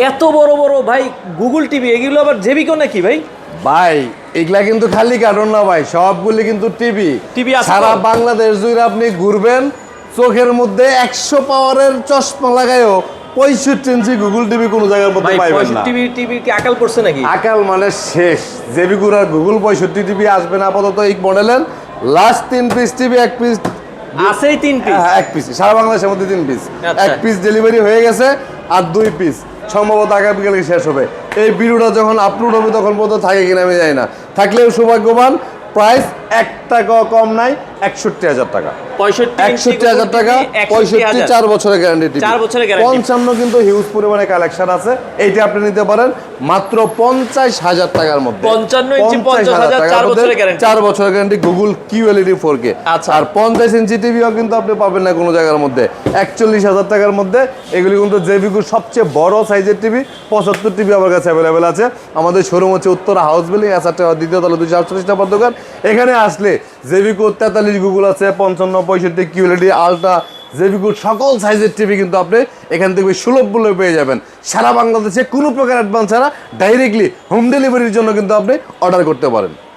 এত বড় বড় ভাই গুগল টিভি এগুলো আবার জেবিকো নাকি ভাই? ভাই এগুলা কিন্তু খালি কার্টুন না ভাই সবগুলি কিন্তু টিভি টিভি সারা বাংলাদেশ জুড়ে আপনি ঘুরবেন চোখের মধ্যে একশো পাওয়ারের চশমা লাগায়ও পঁয়ষট্টি ইঞ্চি গুগল টিভি কোনো জায়গার মধ্যে পাইবেন না। টিভি টিভি কি আকাল পড়ছে নাকি? আকাল মানে শেষ। জেবিগুর আর গুগল পঁয়ষট্টি টিভি আসবে না আপাতত এই মডেলের। লাস্ট তিন পিস টিভি এক পিস আছেই তিন পিস হ্যাঁ, এক পিস সারা বাংলাদেশের মধ্যে তিন পিস আচ্ছা। এক পিস ডেলিভারি হয়ে গেছে আর দুই পিস সম্ভবত আগামী বিকেলে শেষ হবে। এই ভিডিওটা যখন আপলোড হবে তখন পর্যন্ত থাকে কিনা আমি জানি না। থাকলেও সৌভাগ্যবান প্রাইস এক টাকাও কম নাই একষট্টি হাজার টাকা। একষট্টি হাজার টাকা পঁয়ষট্টি চার বছরের গ্যারান্টি চার বছরের পঞ্চান্ন কিন্তু হিউজ পরিমাণে কালেকশন আছে। এইটা আপনি নিতে পারেন মাত্র পঞ্চাশ হাজার টাকার মধ্যে। 55 ইঞ্চি 50,000 50,000 চার বছরের guarantee। চার বছরের guarantee Google Q LED four K. আর পঞ্চাশ ইঞ্চি টিভিও কিন্তু আপনি পাবেন না কোনো জায়গার মধ্যে। একচল্লিশ হাজার টাকার মধ্যে। এগুলি কিন্তু জেবিকুর সবচেয়ে বড় সাইজের টিভি পঁচাত্তর টিভি আমার কাছে অ্যাভেলেবেল আছে। আমাদের শোরুম হচ্ছে উত্তরা হাউস বিল্ডিং এসারটা দ্বিতীয় তলা দুশো আটচল্লিশ নম্বর দোকান। এখানে আসলে জেভিকো তেতাল্লিশ, গুগল আছে, পঞ্চান্ন, পঁয়ষট্টি কিউলেডি আলট্রা জেবিকুর সকল সাইজের টিভি কিন্তু আপনি এখান থেকে সুলভ মূল্যে পেয়ে যাবেন। সারা বাংলাদেশে কোনো প্রকার অ্যাডভান্স ছাড়া ডাইরেক্টলি হোম ডেলিভারির জন্য কিন্তু আপনি অর্ডার করতে পারেন।